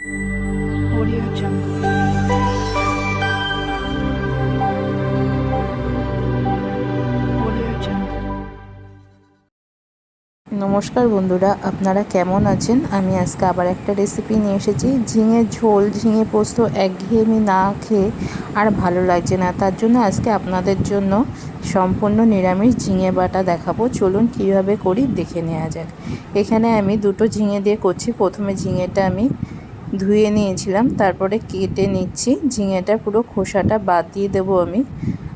Audio Jungle. নমস্কার বন্ধুরা, আপনারা কেমন আছেন? আমি আজকে আবার একটা রেসিপি নিয়ে এসেছি। ঝিঙে ঝোল, ঝিঙে পোস্ত একঘেয়েমি না খেয়ে আর ভালো লাগছে না। তার জন্য আজকে আপনাদের জন্য সম্পূর্ণ নিরামিষ ঝিঙে বাটা দেখাবো। চলুন কীভাবে করি দেখে নেওয়া যাক। এখানে আমি দুটো ঝিঙে দিয়ে করছি। প্রথমে ঝিঙেটা আমি ধুয়ে নিয়েছিলাম, তারপরে কেটে নিচ্ছি। ঝিঙেটা পুরো খোসাটা বাদ দিয়ে দেবো আমি।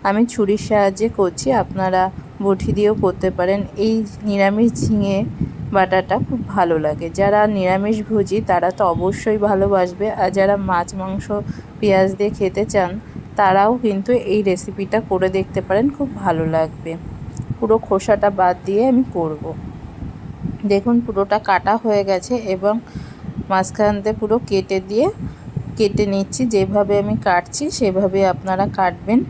আমি ছুরির সাহায্যে করছি, আপনারা বটি দিয়েও করতে পারেন। এই নিরামিষ ঝিঙে বাটাটা খুব ভালো লাগে। যারা নিরামিষ ভোজি, তারা তো অবশ্যই ভালোবাসবে। আর যারা মাছ, মাংস, পেঁয়াজ দিয়ে খেতে চান, তারাও কিন্তু এই রেসিপিটা করে দেখতে পারেন, খুব ভালো লাগবে। পুরো খোসাটা বাদ দিয়ে আমি করব। দেখুন, পুরোটা কাটা হয়ে গেছে এবং মাঝখানতে পুরো কেটে দিয়ে কেটে নিচ্ছি। যেভাবে আমি কাটছি, সেভাবে আপনারা কাটবেন।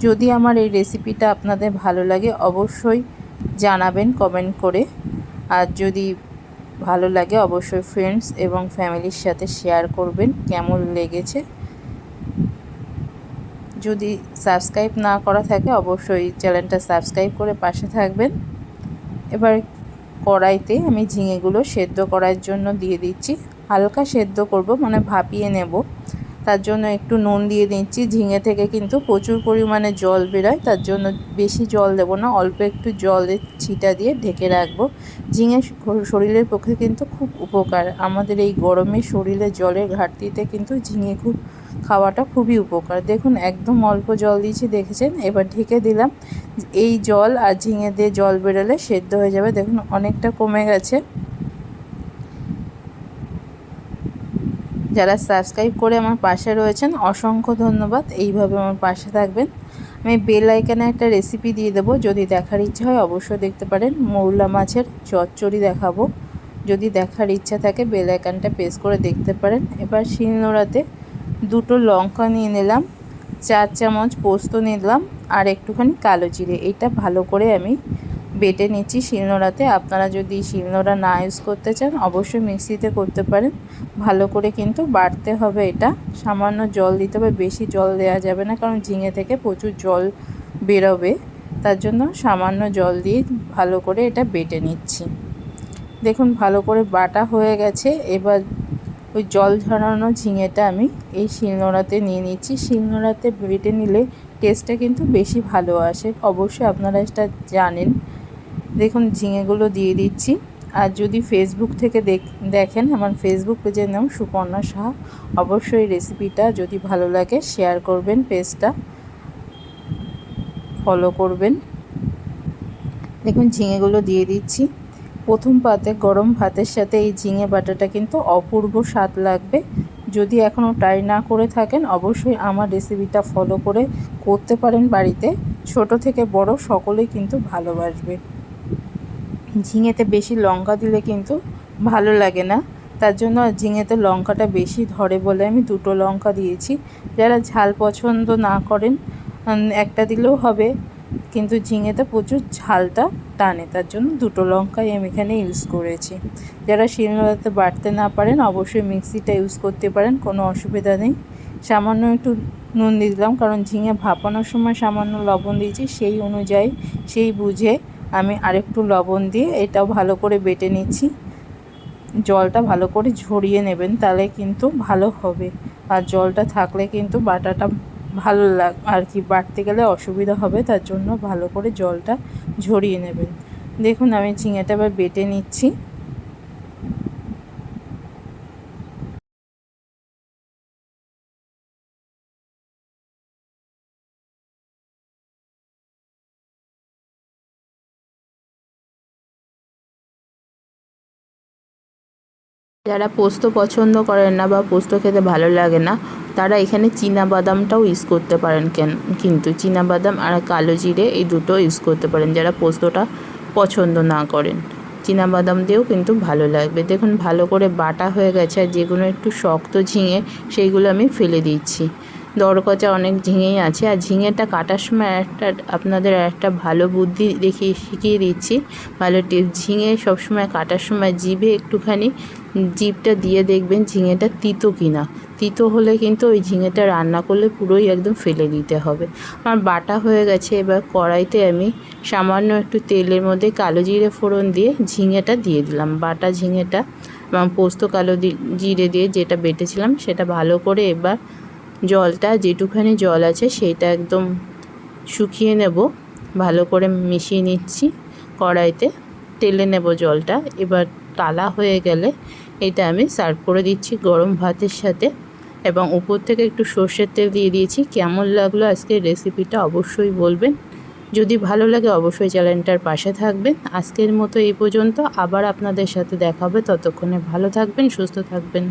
যদি আমার এই রেসিপিটা আপনাদের ভালো লাগে, অবশ্যই জানাবেন কমেন্ট করে। আর যদি ভালো লাগে, অবশ্যই ফ্রেন্ডস এবং ফ্যামিলির সাথে শেয়ার করবেন, কেমন লেগেছে। যদি সাবস্ক্রাইব না করা থাকে, অবশ্যই চ্যানেলটা সাবস্ক্রাইব করে পাশে থাকবেন। এবার কড়াইতে আমি ঝিঙেগুলো সেদ্ধ করার জন্য দিয়ে দিচ্ছি। হালকা সেদ্ধ করব মানে ভাপিয়ে নেব। তার জন্য একটু নুন দিয়ে দিচ্ছি। ঝিঙে থেকে কিন্তু প্রচুর পরিমাণে জল বেরোয়, তার জন্য বেশি জল দেবো না, অল্প একটু জলের ছিটা দিয়ে ঢেকে রাখব। ঝিঙে শরীরের পক্ষে কিন্তু খুব উপকার। আমাদের এই গরমে শরীরে জলের ঘাটতিতে কিন্তু ঝিঙে খুব খাওয়াটা খুবই উপকার। দেখুন, একদম অল্প জল দিয়েছি, দেখেছেন? এবার ঢেকে দিলাম। এই জল আর ঝিঙে দিয়ে জল বেরোলে সেদ্ধ হয়ে যাবে। দেখুন, অনেকটা কমে গেছে। যারা সাবস্ক্রাইব করে আমার পাশে রয়েছেন, অসংখ্য ধন্যবাদ। এইভাবে আমার পাশে থাকবেন। আমি বেল আইকানে একটা রেসিপি দিয়ে দেবো। যদি দেখার ইচ্ছা হয়, অবশ্যই দেখতে পারেন। মৌলা মাছের চচ্চড়ি দেখাবো। যদি দেখার ইচ্ছা থাকে, বেল আইকানটা প্রেস করে দেখতে পারেন। এবার শিলনোড়াতে দুটো লঙ্কা নিয়ে নিলাম, চার চামচ পোস্ত নিলাম, আর একটুখানি কালো জিরে। এটা ভালো করে আমি বেটে নিচ্ছি শিলনোড়াতে। আপনারা যদি শিলনোড়া না ইউজ করতে চান, অবশ্যই মিক্সিতে করতে পারেন। ভালো করে কিন্তু বাটতে হবে এটা। সামান্য জল দিতে হবে, বেশি জল দেওয়া যাবে না, কারণ ঝিঙে থেকে প্রচুর জল বেরোবে। তার জন্য সামান্য জল দিয়ে ভালো করে এটা বেটে নিচ্ছি। দেখুন, ভালো করে বাটা হয়ে গেছে। এবার ওই জল ঝরানো ঝিঙেটা আমি এই শিলনোড়াতে নিয়ে নিচ্ছি। শিলনোড়াতে বেটে নিলে টেস্টটা কিন্তু বেশি ভালো আসে। অবশ্যই আপনারা এটা জানেন। দেখুন, ঝিঙেগুলো দিয়ে দিচ্ছি। আর যদি ফেসবুক থেকে দেখেন, আমার ফেসবুক পেজের নাম সুপর্ণা সাহা, অবশ্যই রেসিপিটা যদি ভালো লাগে শেয়ার করবেন পেজটা ফলো করবেন। দেখুন, ঝিঙেগুলো দিয়ে দিচ্ছি। প্রথম পাতে গরম ভাতের সাথে এই ঝিঙে বাটাটা কিন্তু অপূর্ব স্বাদ লাগবে। যদি এখনও ট্রাই না করে থাকেন, অবশ্যই আমার রেসিপিটা ফলো করে করতে পারেন বাড়িতে। ছোট থেকে বড় সকলেই কিন্তু ভালোবাসবে। ঝিঙেতে বেশি লঙ্কা দিলে কিন্তু ভালো লাগে না। তার জন্য ঝিঙেতে লঙ্কাটা বেশি ধরে বলে আমি দুটো লঙ্কা দিয়েছি। যারা ঝাল পছন্দ না করেন একটা দিলেও হবে। কিন্তু ঝিঙেতে প্রচুর ঝালটা টানে, তার জন্য দুটো লঙ্কাই আমি এখানে ইউজ করেছি। যারা শিলনোড়াতে বাটতে না পারেন, অবশ্যই মিক্সিটা ইউজ করতে পারেন, কোনো অসুবিধা নেই। সামান্য একটু নুন দিয়ে দিলাম, কারণ ঝিঙে ভাপানোর সময় সামান্য লবণ দিয়েছি, সেই অনুযায়ী, সেই বুঝে আমি আরেকটু লবণ দিয়ে এটাও ভালো করে বেটে নিচ্ছি। জলটা ভালো করে ঝরিয়ে নেবেন, তাহলে কিন্তু ভালো হবে। আর জলটা থাকলে কিন্তু বাটাটা ভালো লাগ, আর কি বাটতে গেলে অসুবিধা হবে, তার জন্য ভালো করে জলটা ঝরিয়ে নেবেন। দেখুন, আমি ঝিঙেটা এবার বেটে নিচ্ছি। যারা পোস্ত পছন্দ করেন না বা পোস্ত খেতে ভালো লাগে না তারা এখানে বাদামটাও ইউজ করতে পারেন কেন, কিন্তু বাদাম আর কালো জিরে এই দুটো ইউজ করতে পারেন, যারা পোস্তটা পছন্দ না করেন। বাদাম দিয়েও কিন্তু ভালো লাগবে। দেখুন, ভালো করে বাটা হয়ে গেছে আর যেগুলো একটু শক্ত ঝিঙে, সেইগুলো আমি ফেলে দিচ্ছি। দরকচা অনেক ঝিঙেই আছে। আর ঝিঙেটা কাটার সময় একটা আপনাদের একটা ভালো বুদ্ধি দেখিয়ে শিখিয়ে দিচ্ছি। ভালো টিপস ঝিঙে সবসময় কাটার সময় জিভে একটুখানি জিভটা দিয়ে দেখবেন ঝিঙেটা তিতো কিনা। তিতো হলে কিন্তু ওই ঝিঙেটা রান্না করলে পুরোই একদম ফেলে দিতে হবে। আমার বাটা হয়ে গেছে, এবার কড়াইতে আমি সামান্য একটু তেলের মধ্যে কালো জিরে ফোড়ন দিয়ে ঝিঙেটা দিয়ে দিলাম। বাটা ঝিঙেটা এবং পোস্ত কালো জিরে দিয়ে যেটা বেটেছিলাম সেটা ভালো করে এবার জলটা, যেটুখানি জল আছে সেইটা একদম শুকিয়ে নেব। ভালো করে মিশিয়ে নিচ্ছি কড়াইতে। তেলে নেব জলটা। এবার তালা হয়ে গেলে এটা আমি সার্ভ করে দিচ্ছি গরম ভাতের সাথে। এবং উপর থেকে একটু সর্ষের তেল দিয়ে দিয়েছি। কেমন লাগল আজকের রেসিপিটা অবশ্যই বলবেন। যদি ভালো লাগে অবশ্যই চ্যানেলটার পাশে থাকবেন। আজকের মতো এই পর্যন্ত। আবার আপনাদের সাথে দেখা হবে। ততক্ষণে ভালো থাকবেন, সুস্থ থাকবেন।